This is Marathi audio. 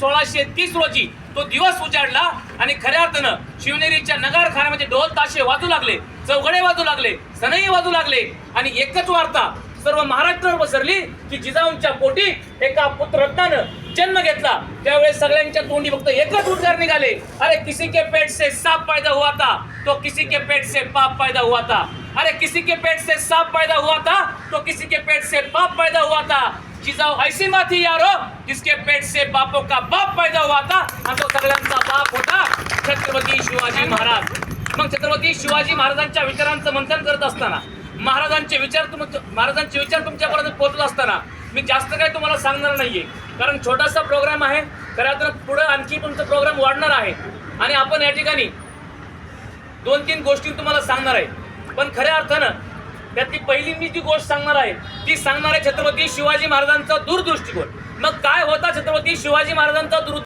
सोळाशे तीस रोजी तो दिवस उजाडला आणि खऱ्या अर्थानं शिवनेरीच्या नगारखान्यामध्ये ढोल ताशे वाजू लागले चौघडे वाजू लागले सनई वाजू लागले आणि एकच वार्ता सर्व महाराष्ट्रावर पसरली की जिजाऊंच्या पोटी एका पुत्ररत्नानं जन्म घेतला. त्यावेळेस सगळ्यांच्या तोंडी फक्त एकच उद्गार निघाले. अरे किसी के पेट से साप पैदा हुआ था तो किसी के पेट से पाप पैदा हुआ था अरे किसी के पेट से साप पैदा हुआ था तो किसी के पेट से पाप पैदा हुआ था जिजाऊ ऐसी माथी यारो जिसके पेट से बापों का बाप पैदा हुआ था आणि तो सगळ्यांचा बाप होता छत्रपती शिवाजी महाराज. मग छत्रपती शिवाजी महाराजांच्या विचारांचं मंथन करत असताना महाराजांचे विचार तुम महाराजांचे विचार तुमच्यापर्यंत पोहोचत असताना मी जास्त काही तुम्हाला सांगणार नाहीये. कारण छोटासा प्रोग्राम आहे खऱ्या तर पुढं आणखी तुमचा प्रोग्राम वाढणार आहे. आणि आपण या ठिकाणी दोन तीन गोष्टी तुम्हाला सांगणार आहे. पण खऱ्या अर्थानं त्यातली पहिली मी जी गोष्ट सांगणार आहे ती सांगणार आहे छत्रपती शिवाजी महाराजांचा दूरदृष्टिकोन. मग काय होता छत्रपती शिवाजी महाराजांचा दूर